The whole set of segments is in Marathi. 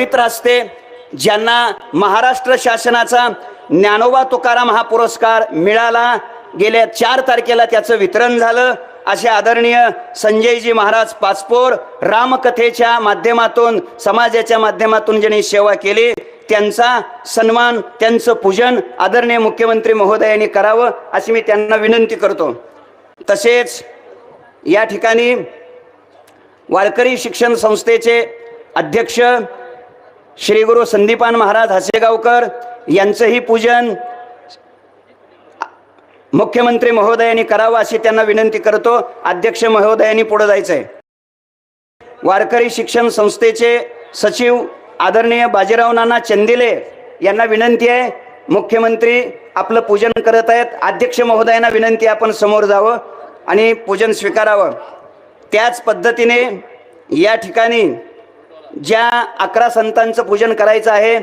मित्र असते ज्यांना महाराष्ट्र शासनाचा ज्ञानोबा तुकाराम हा पुरस्कार मिळाला. गेल्या चार तारखेला त्याचं वितरण झालं. असे आदरणीय संजयजी महाराज पाचपोर रामकथेच्या माध्यमातून समाजाच्या माध्यमातून ज्यांनी सेवा केली त्यांचा सन्मान त्यांचं पूजन आदरणीय मुख्यमंत्री महोदयांनी करावं अशी मी त्यांना विनंती करतो. तसेच या ठिकाणी वारकरी शिक्षण संस्थेचे अध्यक्ष श्री गुरु संदीपान महाराज हसेगावकर यांचंही पूजन मुख्यमंत्री महोदयांनी करावं अशी त्यांना विनंती करतो. अध्यक्ष महोदयांनी पुढे जायचं आहे वारकरी शिक्षण संस्थेचे सचिव आदरणीय बाजीराव नाना चंदिले यांना विनंती आहे. मुख्यमंत्री आपलं पूजन करत आहेत. अध्यक्ष महोदयांना विनंती आपण समोर जावं आणि पूजन स्वीकारावं. त्याच पद्धतीने या ठिकाणी ज्या अकरा संतांचं पूजन करायचं आहे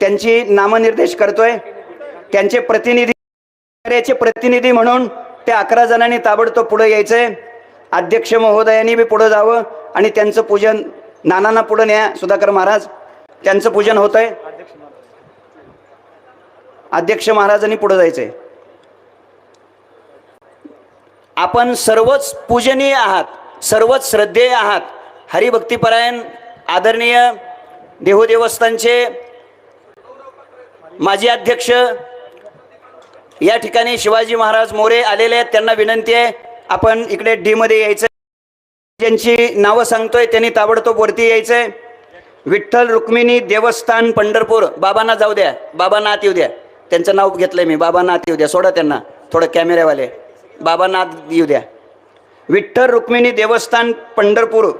त्यांची नामनिर्देश करतोय. त्यांचे प्रतिनिधी प्रतिनिधी म्हणून त्या अकरा जणांनी ताबडतोब पुढे यायचंय अध्यक्ष महोदयांनी बी पुढे जावं आणि त्यांचं पूजन नानांना पुढे न्या सुधाकर महाराज. त्यांचं पूजन होत आहे अध्यक्ष महाराजांनी पुढे जायचंय. आपण सर्वच पूजनीय आहात सर्वच श्रद्धेय आहात हरिभक्तीपरायण आदरणीय देहू देवस्थानचे माजी अध्यक्ष या ठिकाणी शिवाजी महाराज मोरे आलेले आहेत. त्यांना विनंती आहे आपण इकडे डी मध्ये यायचं ज्यांची नावं सांगतोय त्यांनी ताबडतोब वरती यायचंय. विठ्ठल रुक्मिणी देवस्थान पंढरपूर. बाबांना जाऊ द्या. बाबांना आत येऊ द्या. त्यांचं नाव घेतलंय मी. बाबांना आत येऊ द्या. सोडा त्यांना. थोडं कॅमेऱ्यावाले बाबांना आत येऊ द्या. विठ्ठल रुक्मिणी देवस्थान पंढरपूर.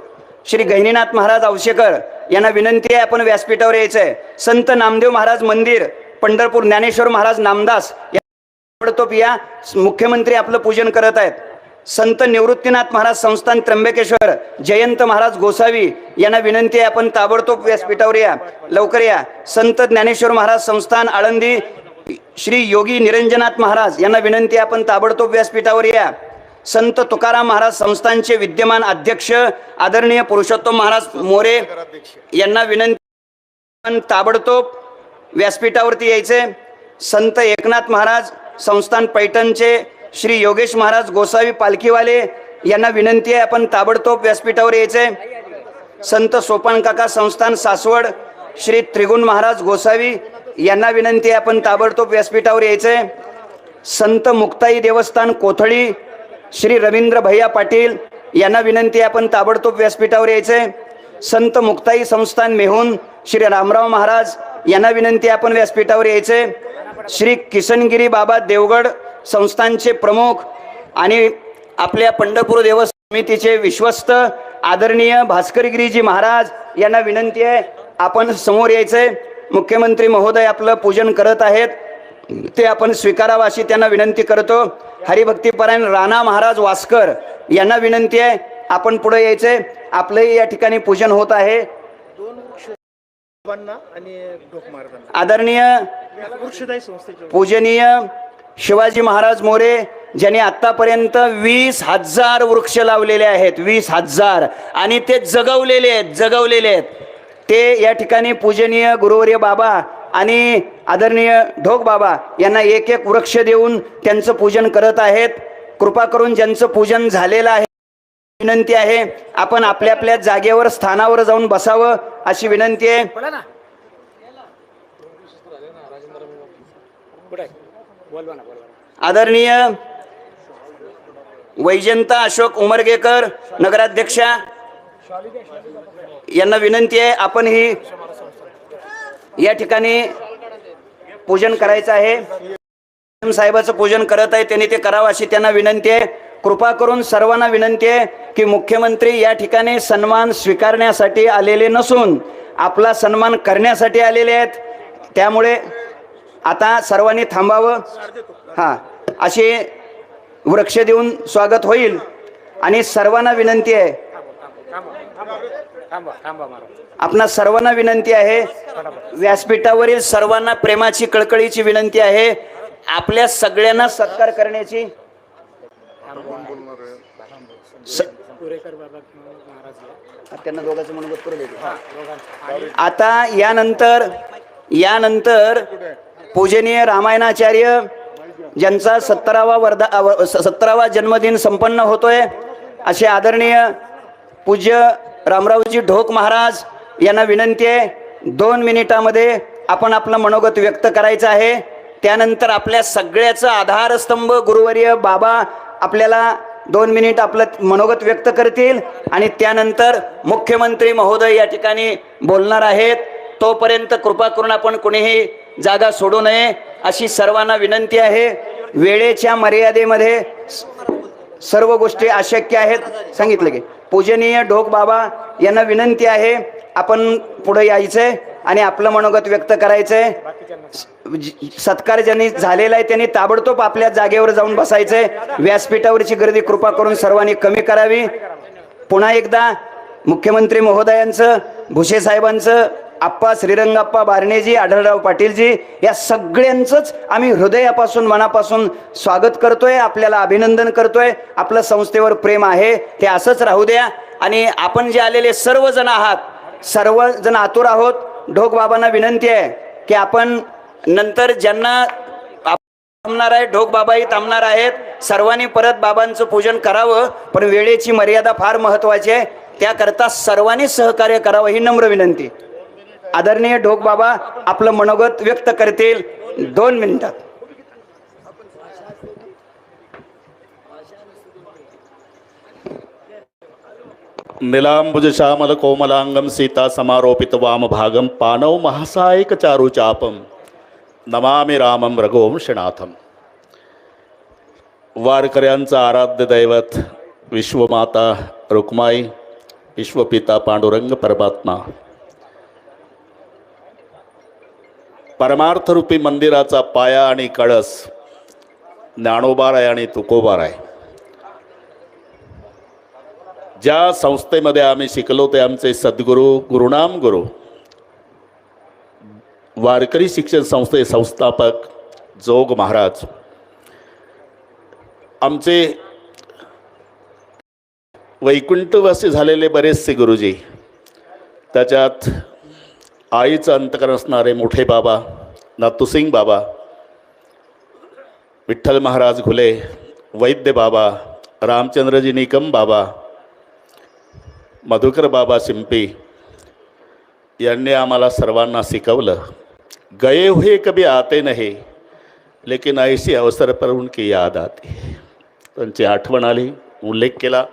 श्री गहिनीनाथ महाराज औशेकर यांना विनंती आहे आपण व्यासपीठावर यायचं आहे संत नामदेव महाराज मंदिर पंढरपूर ज्ञानेश्वर महाराज नामदास या ताबडतोब या मुख्यमंत्री आपलं पूजन करत आहेत. संत निवृत्तीनाथ महाराज संस्थान त्र्यंबकेश्वर जयंत महाराज गोसावी यांना विनंती आहे आपण ताबडतोब व्यासपीठावर या. लवकर या. संत ज्ञानेश्वर महाराज संस्थान आळंदी श्री योगी निरंजनाथ महाराज यांना विनंती आहे आपण ताबडतोब व्यासपीठावर या. संत तुकाराम महाराज संस्थानचे विद्यमान अध्यक्ष आदरणीय पुरुषोत्तम महाराज मोरे यांना विनंती ताबडतोब व्यासपीठावरती यायचे. संत एकनाथ महाराज संस्थान पैठणचे श्री योगेश महाराज गोसावी पालखीवाले यांना विनंती आहे आपण ताबडतोब व्यासपीठावर यायचे. संत सोपान काका संस्थान सासवड श्री त्रिगुण महाराज गोसावी यांना विनंती आहे आपण ताबडतोब व्यासपीठावर यायचे. संत मुक्ताई देवस्थान कोथळी श्री रवींद्र भैया पाटील यांना विनंती आपण ताबडतोब व्यासपीठावर यायचे संत मुक्ताई संस्थान मेहून श्री रामराव महाराज यांना विनंती आपण व्यासपीठावर यायचे श्री किसनगिरी बाबा देवगड संस्थानचे प्रमुख आणि आपल्या पंढरपूर देव समितीचे विश्वस्त आदरणीय भास्करगिरीजी महाराज यांना विनंती आहे आपण समोर यायचंय. मुख्यमंत्री महोदय आपलं पूजन करत आहेत. ते आपण स्वीकारावं अशी त्यांना विनंती करतो. हरिभक्तीपरायण राणा महाराज वास्कर यांना विनंती आहे आपण पुढे यायचंय आपलंही या ठिकाणी पूजन होत आहे. आदरणीय पूजनीय शिवाजी महाराज मोरे ज्यांनी आतापर्यंत वीस हजार वृक्ष लावलेले आहेत वीस हजार. आणि ते जगवलेले आहेत जगवलेले आहेत. ते या ठिकाणी पूजनीय गुरुवर्य बाबा आणि आदरणीय ढोक बाबा यांना एक एक वृक्ष देऊन त्यांचं पूजन करत आहेत. कृपा करून ज्यांचं पूजन झालेलं आहे विनंती आहे आपण आपल्या आपल्या जागेवर स्थानावर जाऊन बसावं अशी विनंती आहे. आदरणीय वैजंता अशोक उमरगेकर नगराध्यक्षा यांना विनंती आहे आपण ही या ठिकाणी पूजन करायचं आहे. साहेबाचं पूजन करत आहे. त्यांनी ते करावं अशी त्यांना विनंती आहे. कृपा करून सर्वांना विनंती आहे की मुख्यमंत्री या ठिकाणी सन्मान स्वीकारण्यासाठी आलेले नसून आपला सन्मान करण्यासाठी आलेले आहेत. त्यामुळे आता सर्वांनी थांबावं. हां असे वृक्ष देऊन स्वागत होईल. आणि सर्वांना विनंती आहे. आपणा सर्वांना विनंती आहे व्यासपीठावरील सर्वांना प्रेमाची कळकळीची विनंती आहे. आपल्या सगळ्यांना सत्कार करण्याची. त्यांना दोघांचं करू दे. आता यानंतर यानंतर पूजनीय रामायणाचार्य ज्यांचा सत्तरावा वर्धा सत्तरावा जन्मदिन संपन्न होतोय असे आदरणीय पूज्य रामरावजी ढोक महाराज यांना विनंती आहे दोन मिनिटामध्ये आपण आपलं मनोगत व्यक्त करायचं आहे. त्यानंतर आपल्या सगळ्याचा आधारस्तंभ गुरुवर्य बाबा आपल्याला दोन मिनिट आपलं मनोगत व्यक्त करतील आणि त्यानंतर मुख्यमंत्री महोदय या ठिकाणी बोलणार आहेत. तोपर्यंत कृपा करून आपण कुणीही जागा सोडू नये अशी सर्वांना विनंती आहे. वेळेच्या मर्यादेमध्ये सर्व गोष्टी अशक्य आहेत. सांगितलं की पूजनीय ढोक बाबा यांना विनंती आहे आपण पुढे यायचंय आणि आपलं मनोगत व्यक्त करायचंय सत्कार ज्यांनी झालेला आहे त्यांनी ताबडतोब आपल्या जागेवर जाऊन बसायचंय व्यासपीठावरची गर्दी कृपा करून सर्वांनी कमी करावी. पुन्हा एकदा मुख्यमंत्री महोदयांचं भुसे साहेबांचं आप्पा श्रीरंगाप्पा बारणेजी आढळराव पाटीलजी या सगळ्यांचंच आम्ही हृदयापासून मनापासून स्वागत करतोय आपल्याला अभिनंदन करतोय. आपलं संस्थेवर प्रेम आहे ते असंच राहू द्या. आणि आपण जे आलेले सर्वजण आहात सर्वजण आतुर आहोत ढोक बाबांना विनंती आहे की आपण नंतर ज्यांना थांबणार आहे ढोक बाबाही थांबणार आहेत. सर्वांनी परत बाबांचं पूजन करावं पण वेळेची मर्यादा फार महत्वाची आहे. त्याकरता सर्वांनी सहकार्य करावं ही नम्र विनंती. आदरणीय ढोक बाबा आपलं मनोगत व्यक्त करतील. दोन मिनिटात निलांबुज श्यामल कोमलांगम सीता समारोपित वाम भागम पानव महासायक चारु चापम नमामि रामम रघुवंशनाथम वारकऱ्यांचं आराध्य दैवत विश्वमाता रुक्माई विश्वपिता पांडुरंग परमात्मा. परमार्थरूपी मंदिराचा पाया आणि कळस ज्ञानोबार आहे आणि तुकोबार आहे ज्या संस्थेमध्ये आम्ही शिकलो ते आमचे सद्गुरू गुरुनाम गुरु. वारकरी शिक्षण संस्थे संस्थापक जोग महाराज. आमचे वैकुंठवासी झालेले बरेचसे गुरुजी. त्याच्यात आईचं अंतकरण असणारे मोठे बाबा नातूसिंग बाबा विठ्ठल महाराज घुले वैद्य बाबा रामचंद्रजी निकम बाबा मधुकर बाबा शिंपी यांनी आम्हाला सर्वांना शिकवलं. गए हुए कभी आते नाही लेकिन ऐशी अवसर पर उनकी याद आती. त्यांची आठवण आली उल्लेख केला.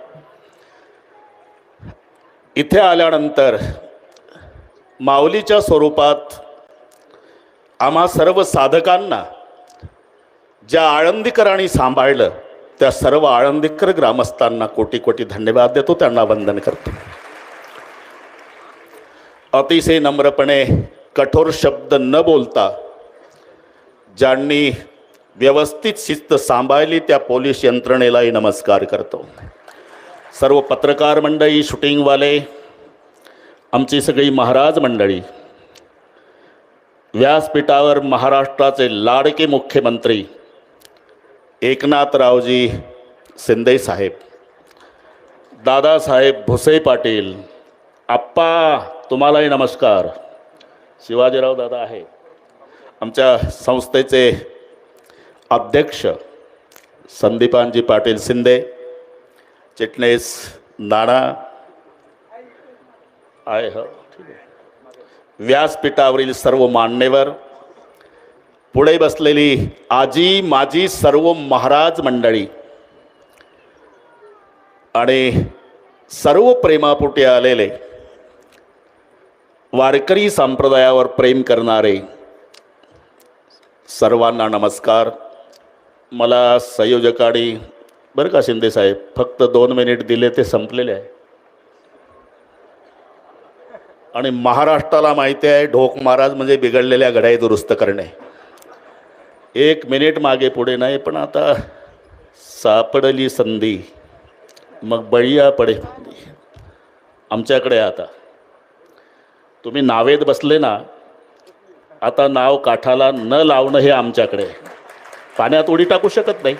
इथे आल्यानंतर माऊलीच्या स्वरूपात आम्हा सर्व साधकांना ज्या आळंदीकरांनी सांभाळलं त्या सर्व आळंदीकर ग्रामस्थांना कोटी कोटी धन्यवाद देतो त्यांना वंदन करतो. अतिशय नम्रपणे कठोर शब्द न बोलता ज्यांनी व्यवस्थित शिस्त सांभाळली त्या पोलीस यंत्रणेलाही नमस्कार करतो. सर्व पत्रकार मंडळी शूटिंगवाले आमची सगळी महाराज मंडळी व्यासपीठावर महाराष्ट्राचे लाडके मुख्यमंत्री एकनाथरावजी शिंदे साहेब दादासाहेब भुसे पाटील आप्पा तुम्हालाही नमस्कार. शिवाजीराव दादा आहे. आमच्या संस्थेचे अध्यक्ष संदीपानजी पाटील शिंदे चिटणीस नाणा आहे. हो ठीक आहे व्यासपीठावरील सर्व मान्यवर पुढे बसलेली आजी माजी सर्व महाराज मंडळी आणि सर्व प्रेमापोटी आलेले वारकरी संप्रदायावर प्रेम करणारे सर्वांना नमस्कार. मला संयोजकाने बरं का शिंदे साहेब फक्त दोन मिनिट दिले ते संपलेले आहे. आणि महाराष्ट्राला माहिती आहे ढोक महाराज म्हणजे बिघडलेल्या घड्याई दुरुस्त करणे. एक मिनिट मागे पुढे नाही पण आता सापडली संधी मग बळीया पडे. आमच्याकडे आता. तुम्ही नावेत बसले ना आता नाव काठाला न लावणं हे आमच्याकडे आहे. पाण्यात उडी टाकू शकत नाही.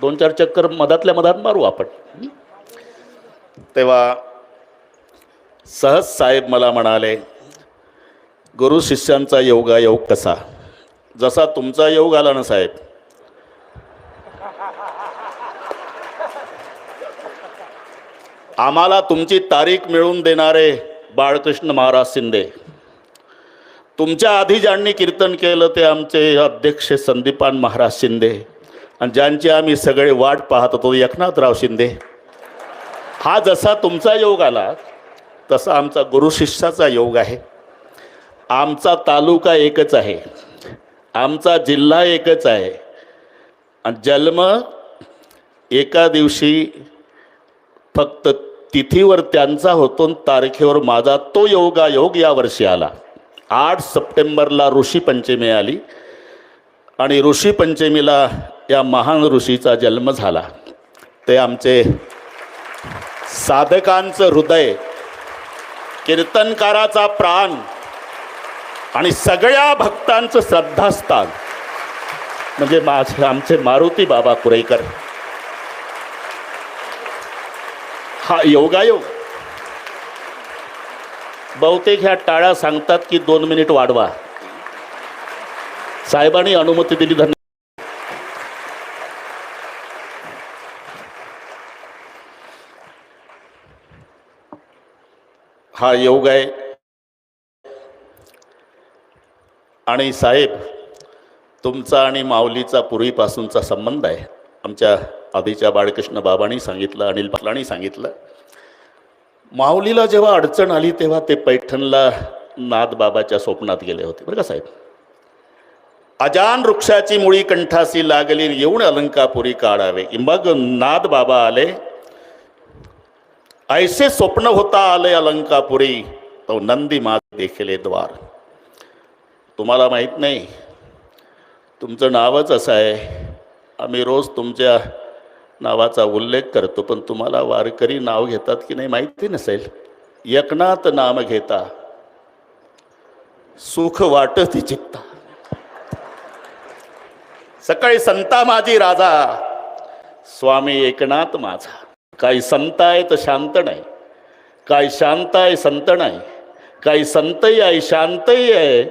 दोन चार चक्कर मधातल्या मधात मारू आपण. तेव्हा सहज साहेब मला म्हणाले गुरु शिष्यांचा योगायोग कसा? जसा तुमचा योग आला ना साहेब. आम्हाला तुमची तारीख मिळवून देणारे बाळकृष्ण महाराज शिंदे तुमच्या आधी ज्यांनी कीर्तन केलं ते आमचे अध्यक्ष संदीपान महाराज शिंदे आणि ज्यांची आम्ही सगळे वाट पाहत होतो एकनाथराव शिंदे. हा जसा तुमचा योग आला तसा आमचा गुरुशिष्याचा योग आहे. आमचा तालुका एकच आहे. आमचा जिल्हा एकच आहे. जन्म एका दिवशी फक्त तिथीवर त्यांचा होतो तारखेवर माझा तो योगायोग यावर्षी आला. आठ सप्टेंबरला ऋषी पंचमी आली आणि ऋषी पंचमीला या महान ऋषीचा जन्म झाला. ते आमचे साधकांचं हृदय कीर्तनकाराचा प्राण आणि सगळ्या भक्तांचं श्रद्धास्थान. म्हणजे माझे आमचे मारुती बाबा कुरेकर. हा योगायोग. बहुतेक ह्या टाळ्या सांगतात की दोन मिनिट वाढवा. साहेबांनी अनुमती दिली धन्यवाद. हा योग आहे. आणि साहेब तुमचा आणि माऊलीचा पूर्वीपासूनचा संबंध आहे. आमच्या आधीच्या बाळकृष्ण बाबांनी सांगितलं अनिल पाटलांनी सांगितलं. माऊलीला जेव्हा अडचण आली तेव्हा ते पैठणला नाथ बाबाच्या स्वप्नात गेले होते. बरं का साहेब? अजान वृक्षाची मुळी कंठासी लागली येऊन अलंकापुरी काढावे. मग नाथ बाबा आले ऐसे स्वप्न होता आले अलंकापुरी तो नंदी मात देखिले द्वार. तुम्हाला माहीत नाही तुमचं नावच असं आहे. आम्ही रोज तुमच्या नावाचा उल्लेख करतो पण तुम्हाला वारकरी नाव घेतात की नाही माहिती नसेल. एकनाथ नाम घेता सुख वाटती चित्ता सकाळी संता माझी राजा स्वामी एकनाथ माझा. काही संत आहे तर शांत नाही. काय शांत आहे संत नाही. काही संतही आहे शांतही आहे.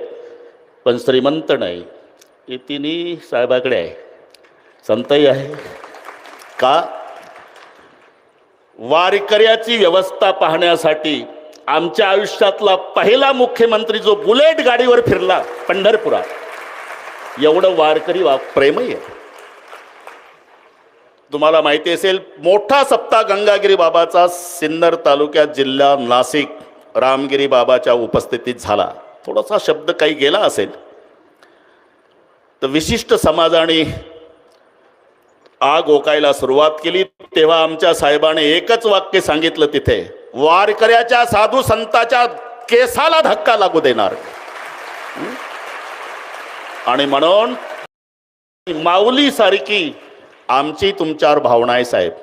पण श्रीमंत नाही. हे तिन्ही साहेबाकडे आहे. संतही आहे. का? वारकऱ्याची व्यवस्था पाहण्यासाठी आमच्या आयुष्यातला पहिला मुख्यमंत्री जो बुलेट गाडीवर फिरला पंढरपुरात. एवढं वारकरी वा प्रेमही आहे. तुम्हाला माहिती असेल मोठा सप्ताह गंगागिरी बाबाचा सिन्नर तालुक्यात जिल्हा नाशिक रामगिरी बाबाच्या उपस्थितीत झाला. थोडासा शब्द काही गेला असेल. तर विशिष्ट समाजाने आग ओकायला सुरुवात केली. तेव्हा आमच्या साहेबाने एकच वाक्य सांगितलं तिथे वारकऱ्याच्या साधू संताच्या केसाला धक्का लागू देणार. आणि म्हणून माऊली सारखी आमची तुमच्यावर भावना आहे साहेब.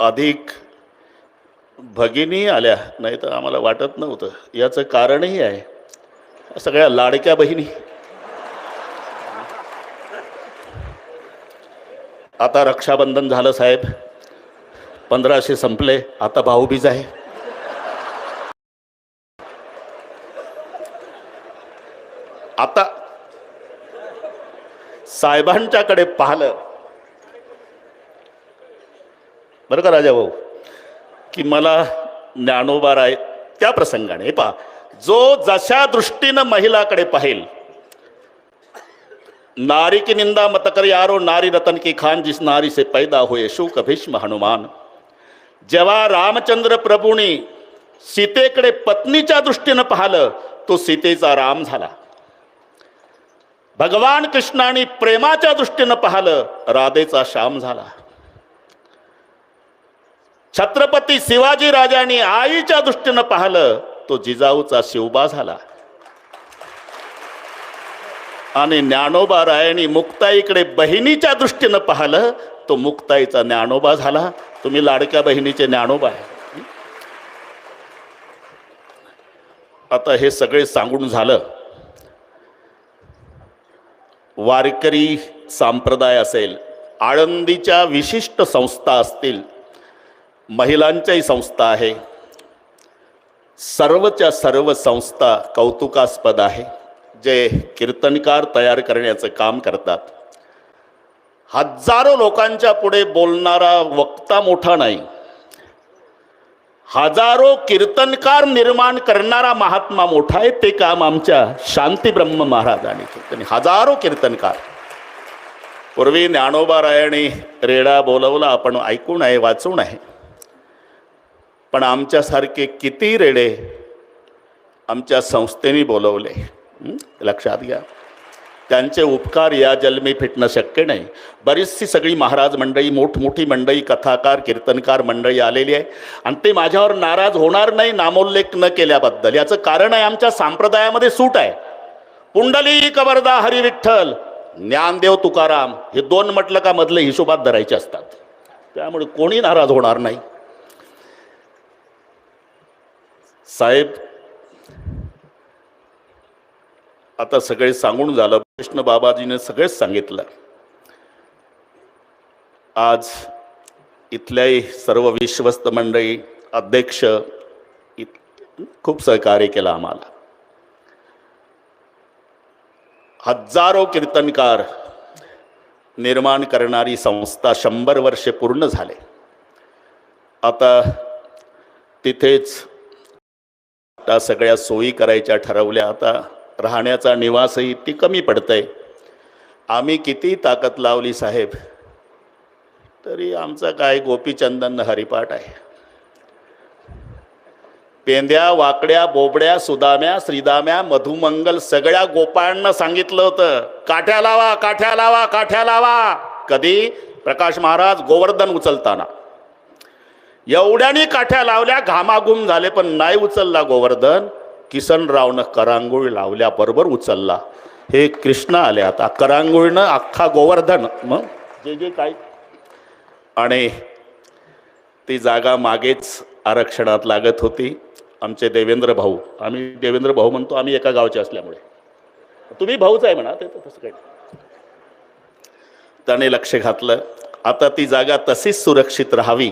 अधिक भगिनी आल्या नाही तर आम्हाला वाटत नव्हतं. याचं कारणही आहे. सगळ्या लाडक्या बहिणी. आता रक्षाबंधन झालं साहेब. पंधराशे संपले. आता भाऊबीज आहे. आता साहेबांच्याकडे पाहिलं. बरं का राजा भाऊ? की मला ज्ञानोबा आहे त्या प्रसंगाने पहा. जो जशा दृष्टीनं महिलाकडे पाहिल नारी की निंदा मत कर यारो नारी रतन की खान जिस नारी से पैदा हुए शुक भीष्म हनुमान। जेव्हा रामचंद्र प्रभूंनी सीतेकडे पत्नीच्या दृष्टीनं पाहिलं तो सीतेचा राम झाला. भगवान कृष्णाने प्रेमाच्या दृष्टीनं पाहिलं राधेचा श्याम झाला. छत्रपती शिवाजी राजांनी आईच्या दृष्टीनं पाहिलं तो जिजाऊचा शिवबा झाला. आणि ज्ञानोबा रायांनी मुक्ताईकडे बहिणीच्या दृष्टीनं पाहिलं तो मुक्ताईचा ज्ञानोबा झाला. तुम्ही लाडक्या बहिणीचे ज्ञानोबा आहे. आता हे सगळे सांगून झालं. वारकरी संप्रदाय असेल आळंदीच्या विशिष्ट संस्था असतील महिलांच्याही संस्था आहे. सर्वच्या सर्व संस्था कौतुकास्पद आहे. जे कीर्तनकार तयार करण्याचं काम करतात. हजारो लोकांच्या पुढे बोलणारा वक्ता मोठा नाही. हजारो कीर्तनकार निर्माण करणारा महात्मा मोठा आहे ते काम आमच्या शांती ब्रह्म महाराजांनी केलं. त्यांनी हजारो कीर्तनकार. पूर्वी ज्ञानोबारायणी रेडा बोलवला आपण ऐकून आहे वाचून आहे. पण आमच्यासारखे किती रेडे आमच्या संस्थेने बोलवले. लक्षात घ्या. त्यांचे उपकार या जन्मी फिटणं शक्य नाही. बरीचशी सगळी महाराज मंडळी मोठमोठी मंडळी कथाकार कीर्तनकार मंडळी आलेली आहे. आणि ते माझ्यावर नाराज होणार नाही नामोल्लेख न केल्याबद्दल. याचं कारण आहे आमच्या संप्रदायामध्ये सूट आहे. पुंडली कबरदा हरी विठ्ठल ज्ञानदेव तुकाराम हे दोन म्हटलं का मधले हिशोबात धरायचे असतात. त्यामुळे कोणी नाराज होणार नाही. साहेब आता सगळे सांगून झालं कृष्ण बाबाजीने सगळेच सांगितलं. आज इथल्याही सर्व विश्वस्त मंडळी अध्यक्ष इत- खूप सहकार्य केलं आम्हाला. हजारो कीर्तनकार निर्माण करणारी संस्था शंभर वर्षे पूर्ण झाले. आता तिथेच त्या सगळ्या सोयी करायच्या ठरवल्या. आता राहण्याचा निवासही ती कमी पडतंय. आम्ही किती ताकद लावली साहेब? तरी आमचा काय गोपीचंदन हरिपाठ आहे. पेंद्या वाकड्या बोबड्या सुदाम्या श्रीदाम्या मधुमंगल सगळ्या गोपाळांना सांगितलं होतं. काठ्या लावा काठ्या लावा काठ्या लावा. कधी? प्रकाश महाराज गोवर्धन उचलताना. एवढ्यानी काठ्या लावल्या घामाघूम झाले पण नाही उचलला गोवर्धन. किसनरावनं करांगोळी लावल्याबरोबर उचलला. हे कृष्ण आले आता. करांगोळीनं अख्खा गोवर्धन मग जे जे काय आणि ती जागा मागेच आरक्षणात लागत होती. आमचे देवेंद्र भाऊ. आम्ही देवेंद्र भाऊ म्हणतो आम्ही एका गावचे असल्यामुळे. तुम्ही भाऊच आहे म्हणा ते तसं काही त्याने लक्ष घातलं. आता ती जागा तशीच सुरक्षित राहावी.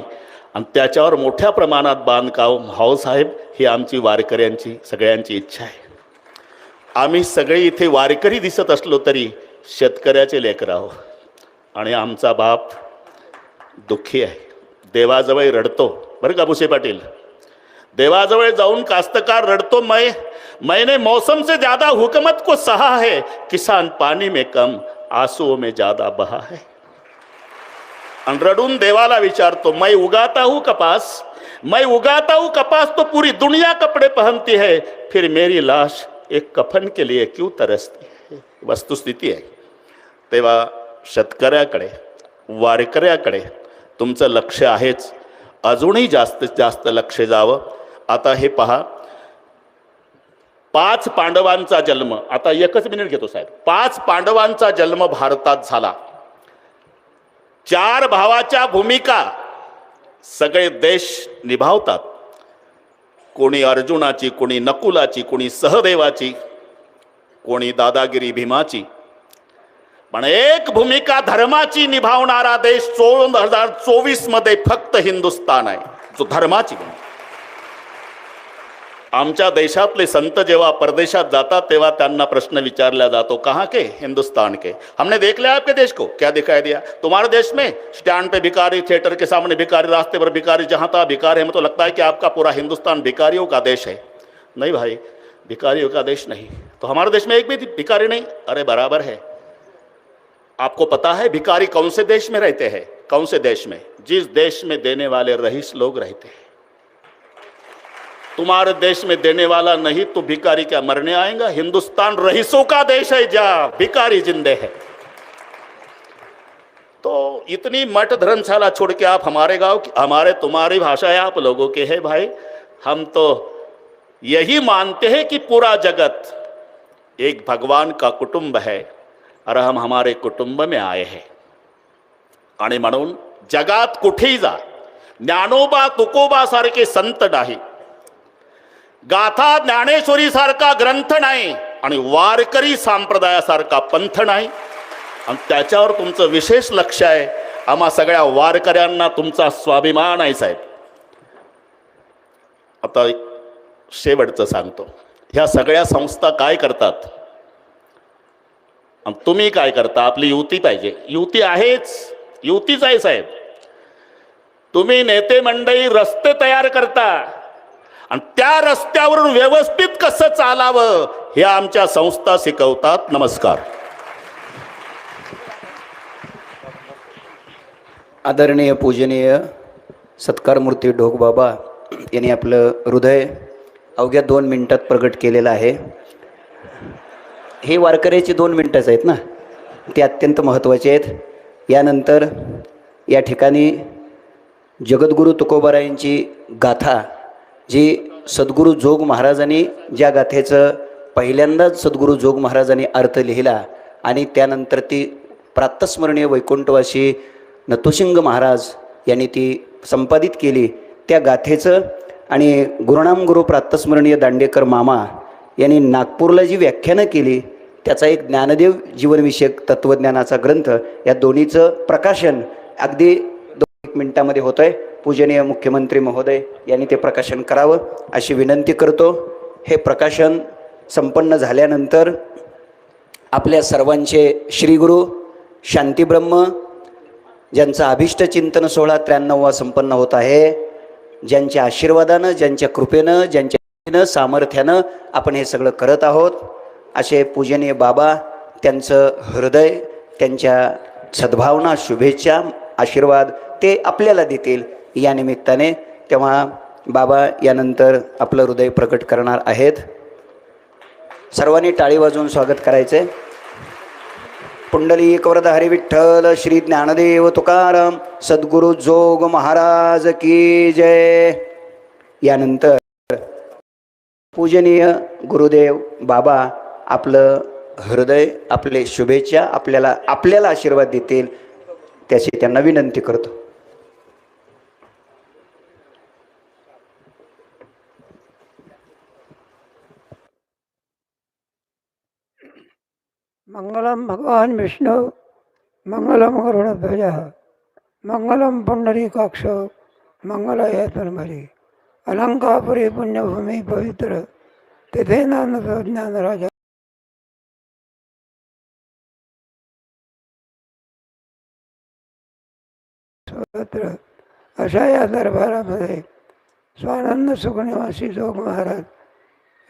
आणि त्याच्यावर मोठ्या प्रमाणात बांधकाम भाऊसाहेब ही आमची वारकऱ्यांची सगळ्यांची इच्छा आहे. आम्ही सगळे इथे वारकरी दिसत असलो तरी शेतकऱ्याचे लेकर आहो. आणि आमचा बाप दुःखी आहे. देवाजवळ रडतो. बरं का भुसे पाटील? देवाजवळ जाऊन कास्तकार रडतो मै मैने मौसम से ज्यादा हुकमत को सहा है किसान पाणी में कम आंसुओं में ज्यादा बहा है. आणि रडून देवाला विचारतो मैं उगाता हूं कपास मैं उगाता हूं कपास तो पूरी दुनिया कपड़े पहनती है फिर मेरी लाश एक कफन के लिए क्यों तरसती है? वस्तुस्थिती आहे. तेव्हा शेतकऱ्याकडे वारकऱ्याकडे तुमचं लक्ष आहेच. अजूनही जास्तीत जास्त लक्ष जावं. आता हे पहा. पाच पांडवांचा जन्म आता एकच मिनिट घेतो साहेब. पाच पांडवांचा जन्म भारतात झाला. चार भावाच्या भूमिका सगळे देश निभावतात. कोणी अर्जुनाची कोणी नकुलाची कोणी सहदेवाची कोणी दादागिरी भीमाची. पण एक भूमिका धर्माची निभावणारा देश दोन हजार चोवीसमध्ये फक्त हिंदुस्तान आहे. जो धर्माची भूमिका. आमच्या देशातले संत जेव्हा परदेशात जातात, तेव्हा त्यांना प्रश्न विचारला जातो, कहाँ के? हिंदुस्तान के? हमने देख लिया आपके देश को, क्या दिखाई दिया? तुम्हारे देश में स्टैंड पे भिखारी, थिएटर के सामने भिखारी, रास्ते पर भिखारी, जहाँ तहाँ भिखारी, हमें तो लगता है कि आपका पूरा हिंदुस्तान भिखारियों का देश है। नहीं भाई, भिखारियों का देश नहीं। तो हमारे देश में एक भी भिखारी नहीं। अरे बराबर है। आपको पता है भिखारी कौन से देश में रहते हैं? कौन से देश में? जिस देश में देने वाले रईस लोग रहते हैं। तुम्हारे देश में देने वाला नहीं तो भिकारी क्या मरने आएगा? हिंदुस्तान रईसों का देश है जा भिकारी जिंदे है। तो इतनी मठ धर्मशाला छोड़ के आप हमारे गाँव की, हमारे तुम्हारी भाषा है आप लोगों के है भाई। हम तो यही मानते हैं कि पूरा जगत एक भगवान का कुटुंब है और हम हमारे कुटुंब में आए हैं। आणि जगात कुठेही जा ज्ञानोबा तुकोबा सारखे संत नाही गाथा ज्ञानेश्वरी सारखा ग्रंथ नाही आणि वारकरी संप्रदायासारखा पंथ नाही. आणि त्याच्यावर तुमचं विशेष लक्ष आहे. आम्हा सगळ्या वारकऱ्यांना तुमचा स्वाभिमान आहे साहेब. आता शेवटचं सांगतो. ह्या सगळ्या संस्था काय करतात? आणि तुम्ही काय करता? आपली युती पाहिजे. युती आहेच. युतीच आहे साहेब. तुम्ही नेते मंडळी रस्ते तयार करता. आणि त्या रस्त्यावरून व्यवस्थित कसं चालावं हे आमच्या संस्था शिकवतात. नमस्कार. आदरणीय पूजनीय सत्कारमूर्ती ढोकबाबा यांनी आपलं हृदय अवघ्या दोन मिनटात प्रगट केलेलं आहे. हे वारकऱ्याची दोन मिनटंच आहेत ना? ते अत्यंत महत्त्वाचे आहेत. यानंतर या ठिकाणी जगद्गुरू तुकोबारायांची गाथा जी सद्गुरू जोग महाराजांनी ज्या गाथेचं पहिल्यांदाच सद्गुरू जोग महाराजांनी अर्थ लिहिला आणि त्यानंतर ती प्रातस्मरणीय वैकुंठवासी नतोशिंग महाराज यांनी ती संपादित केली. त्या गाथेचं आणि गुरुनाम गुरु प्रातस्मरणीय दांडेकर मामा यांनी नागपूरला जी व्याख्यानं केली त्याचा एक ज्ञानदेव जीवनविषयक तत्त्वज्ञानाचा ग्रंथ या दोन्हीचं प्रकाशन अगदी दोन एक मिनटामध्ये होतं आहे पूजनीय मुख्यमंत्री महोदय यांनी ते प्रकाशन करावं. अशी विनंती करतो. हे प्रकाशन संपन्न झाल्यानंतर आपल्या सर्वांचे श्रीगुरु शांतीब्रह्म ज्यांचा अभिष्ट चिंतन सोहळा त्र्याण्णववा संपन्न होत आहे ज्यांच्या आशीर्वादानं ज्यांच्या कृपेनं ज्यांच्या सामर्थ्यानं आपण हे सगळं करत आहोत. असे पूजनीय बाबा त्यांचं हृदय त्यांच्या सद्भावना शुभेच्छा आशीर्वाद ते आपल्याला देतील. या निमित्ताने तेव्हा बाबा यानंतर आपलं हृदय प्रकट करणार आहेत. सर्वांनी टाळी वाजवून स्वागत करायचं. आहे पुंडलिक वरद हरी विठ्ठल श्री ज्ञानदेव तुकाराम सद्गुरु जोग महाराज की जय. यानंतर पूजनीय गुरुदेव बाबा आपलं हृदय आपले शुभेच्छा आपल्याला आपल्याला आशीर्वाद देतील त्याची त्यांना विनंती करतो. मङ्गलं भगवान् विष्णु मङ्गलं गरुडध्वज मङ्गलं पुण्डरीकाक्ष मङ्गलय तन्मरी अलङ्कापुरी पुण्यभूमी पवित्र तिथे ज्ञानराजा। अशा या दरबारामध्ये स्वानंद सुखनिवासी जोग महाराज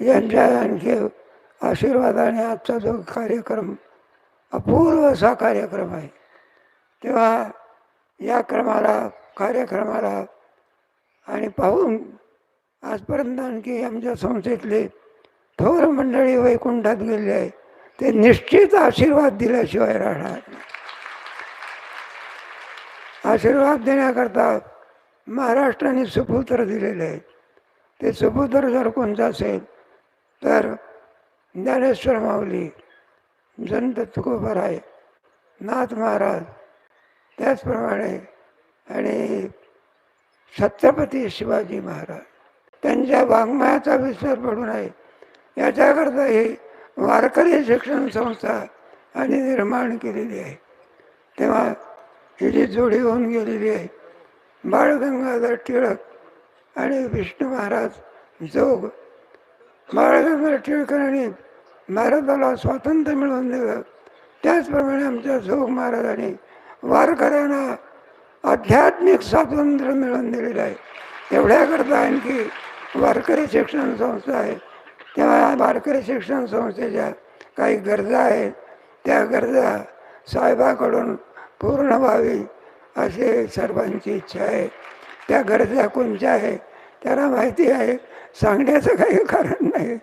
यांच्या आणखी आशीर्वादाने आजचा जो कार्यक्रम अपूर्व असा कार्यक्रम आहे. तेव्हा या क्रमाला कार्यक्रमाला आणि पाहून आजपर्यंत आणखी आमच्या संस्थेतले थोर मंडळी वैकुंठात गेले आहे ते निश्चित आशीर्वाद दिल्याशिवाय राहणार आशीर्वाद देण्याकरता महाराष्ट्राने सुपुत्र दिलेले आहेत. ते सुपुत्र जर कोणतं असेल तर ज्ञानेश्वर माऊली संत तुकोबराय नाथ महाराज त्याचप्रमाणे आणि छत्रपती शिवाजी महाराज. त्यांच्या वाङ्मयाचा विस्तार पडू नये याच्याकरता ही वारकरी शिक्षण संस्था आणि निर्माण केलेली आहे. तेव्हा ही जी जोडी होऊन गेलेली आहे. बाळ गंगाधर टिळक आणि विष्णू महाराज जोग महाराजांवर टिळकरांनी भारताला स्वातंत्र्य मिळवून दिलं त्याचप्रमाणे आमच्या जोग महाराजांनी वारकऱ्यांना आध्यात्मिक स्वातंत्र्य मिळवून दिलेलं आहे. तेवढ्याकरता आणखी वारकरी शिक्षण संस्था आहे. तेव्हा या वारकरी शिक्षण संस्थेच्या काही गरजा आहेत. त्या गरजा साहेबाकडून पूर्ण व्हावी अशी सर्वांची इच्छा आहे. त्या गरजा कोणत्या आहे त्याला माहिती आहे सांगण्याचं काही कारण नाही.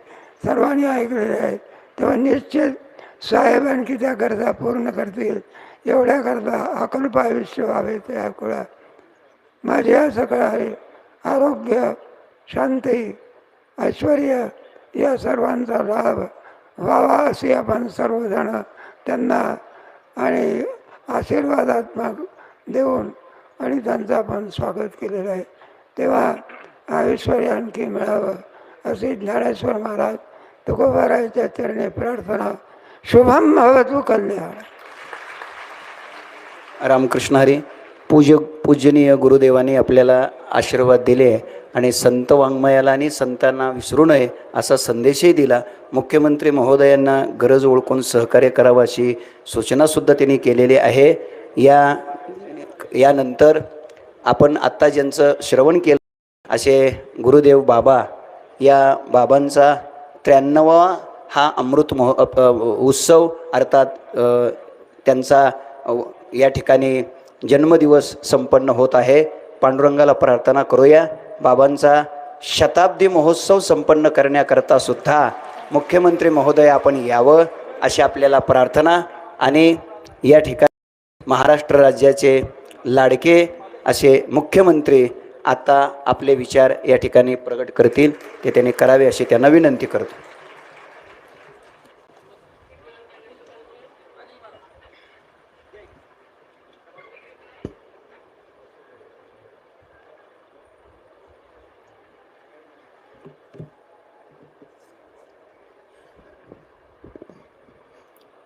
सर्वांनी ऐकलेले आहे. तेव्हा निश्चित साहेब आणखी त्या गरजा पूर्ण करतील. एवढ्याकरता अकल्प आयुष्य व्हावे त्या कुळा माझे या सकाळी आरोग्य शांती ऐश्वर या सर्वांचा लाभ व्हावा असे आपण सर्वजण त्यांना आणि आशीर्वादात्मक देऊन आणि त्यांचं आपण स्वागत केलेलं आहे. तेव्हा ऐश्वर आणखी मिळावं असे ज्ञानेश्वर महाराज तुकोबारायच्या चरणी प्रार्थना. शुभम भवतु कल्याण. रामकृष्ण हरी पूज्य पूजनीय गुरुदेवाने आपल्याला आशीर्वाद दिले आणि संत वाङ्मयाला आणि संतांना विसरू नये असा संदेशही दिला. मुख्यमंत्री महोदयांना गरज ओळखून सहकार्य करावं अशी सूचनासुद्धा त्यांनी केलेली आहे. या यानंतर आपण आत्ता ज्यांचं श्रवण केलं असे गुरुदेव बाबा या बाबांचा त्र्याण्णवा हा अमृत महो उत्सव अर्थात त्यांचा या ठिकाणी जन्मदिवस संपन्न होत आहे. पांडुरंगाला प्रार्थना करूया. बाबांचा शताब्दी महोत्सव संपन्न करण्याकरता सुद्धा मुख्यमंत्री महोदय आपण यावं अशी आपल्याला प्रार्थना आणि या ठिकाणी महाराष्ट्र राज्याचे लाडके असे मुख्यमंत्री आता आपले विचार या ठिकाणी प्रगट करतील. ते त्यांनी करावे अशी त्यांना विनंती करतो.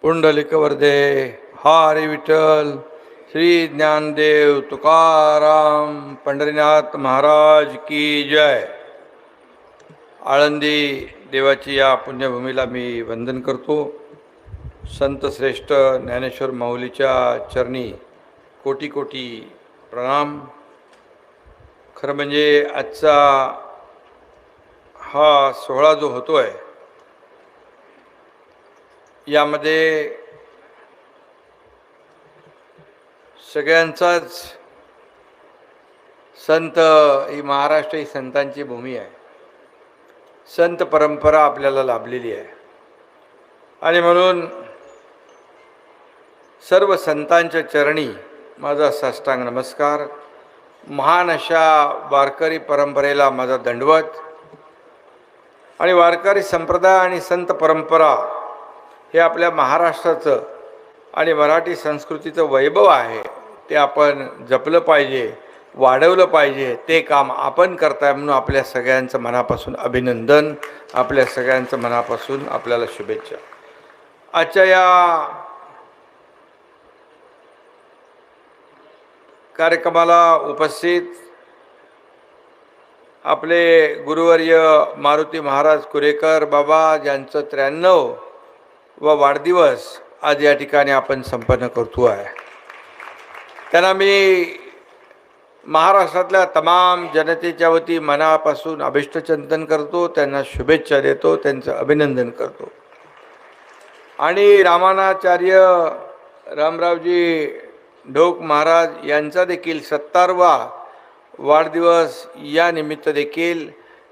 पुंडलिक वर्धे हरी विठ्ठल. श्री ज्ञानदेव तुकाराम पंढरीनाथ महाराज की जय. आळंदी देवाची या पुण्यभूमीला मी वंदन करतो. संत श्रेष्ठ ज्ञानेश्वर माऊलीच्या चरणी कोटी कोटी प्रणाम. खरं म्हणजे आजचा हा सोहळा जो होतो आहे यामध्ये सगळ्यांचाच संत ही महाराष्ट्र ही संतांची भूमी आहे. संत परंपरा आपल्याला लाभलेली आहे. आणि म्हणून सर्व संतांच्या चरणी माझा साष्टांग नमस्कार. महान अशा वारकरी परंपरेला माझा दंडवत. आणि वारकरी संप्रदाय आणि संत परंपरा हे आपल्या महाराष्ट्राचं आणि मराठी संस्कृतीचं वैभव आहे. ते आपण जपलं पाहिजे वाढवलं पाहिजे ते काम आपण करताय म्हणून आपल्या सगळ्यांचं मनापासून अभिनंदन आपल्या सगळ्यांचं मनापासून आपल्याला शुभेच्छा. आजच्या या कार्यक्रमाला उपस्थित आपले गुरुवर्य मारुती महाराज कुरेकर बाबा ज्यांचं त्र्याण्णव व वाढदिवस आज या ठिकाणी आपण संपन्न करतो आहे. त्यांना मी महाराष्ट्रातल्या तमाम जनतेच्या वती मनापासून अभिष्टचिंतन करतो त्यांना शुभेच्छा देतो त्यांचं अभिनंदन करतो. आणि रामानाचार्य रामरावजी ढोक महाराज यांचा देखील सत्तारवा वाढदिवस या निमित्त देखील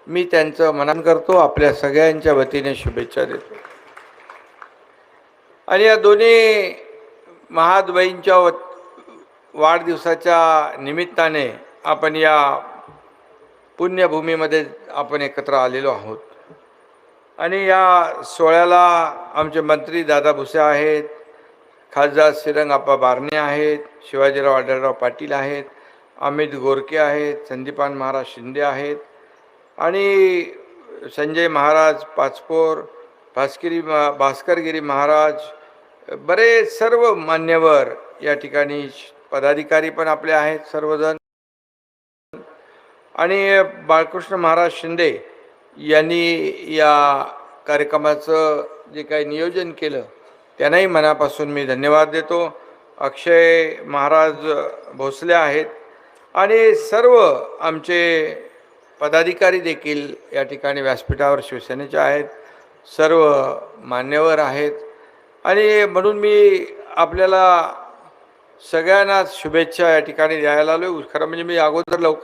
मी त्यांचं मनन करतो आपल्या सगळ्यांच्या वतीने शुभेच्छा देतो. आणि या दोन्ही महाद्वयींच्या व वाढदिवसाच्या निमित्ताने आपण या पुण्यभूमीमध्ये आपण एकत्र आलेलो आहोत. आणि या सोहळ्याला आमचे मंत्री दादा भुसे आहेत खासदार श्रीरंगाप्पा बारणे आहेत शिवाजीराव आढळराव पाटील आहेत अमित गोरके आहेत संदीपान महाराज शिंदे आहेत आणि संजय महाराज पाचपोर भास्करी भास्करगिरी महाराज बरेच सर्व मान्यवर या ठिकाणी पदाधिकारी पण आपले आहेत सर्वजण. आणि बाळकृष्ण महाराज शिंदे यांनी या कार्यक्रमाचं जे काही नियोजन केलं त्यांनाही मनापासून मी धन्यवाद देतो. अक्षय महाराज भोसले आहेत आणि सर्व आमचे पदाधिकारी देखील या ठिकाणी व्यासपीठावर शिवसेनेचे आहेत सर्व मान्यवर आहेत. आणि म्हणून मी आपल्याला सगळ्यांना शुभेच्छा या ठिकाणी द्यायला आलो खरं म्हणजे मी अगोदर लवकर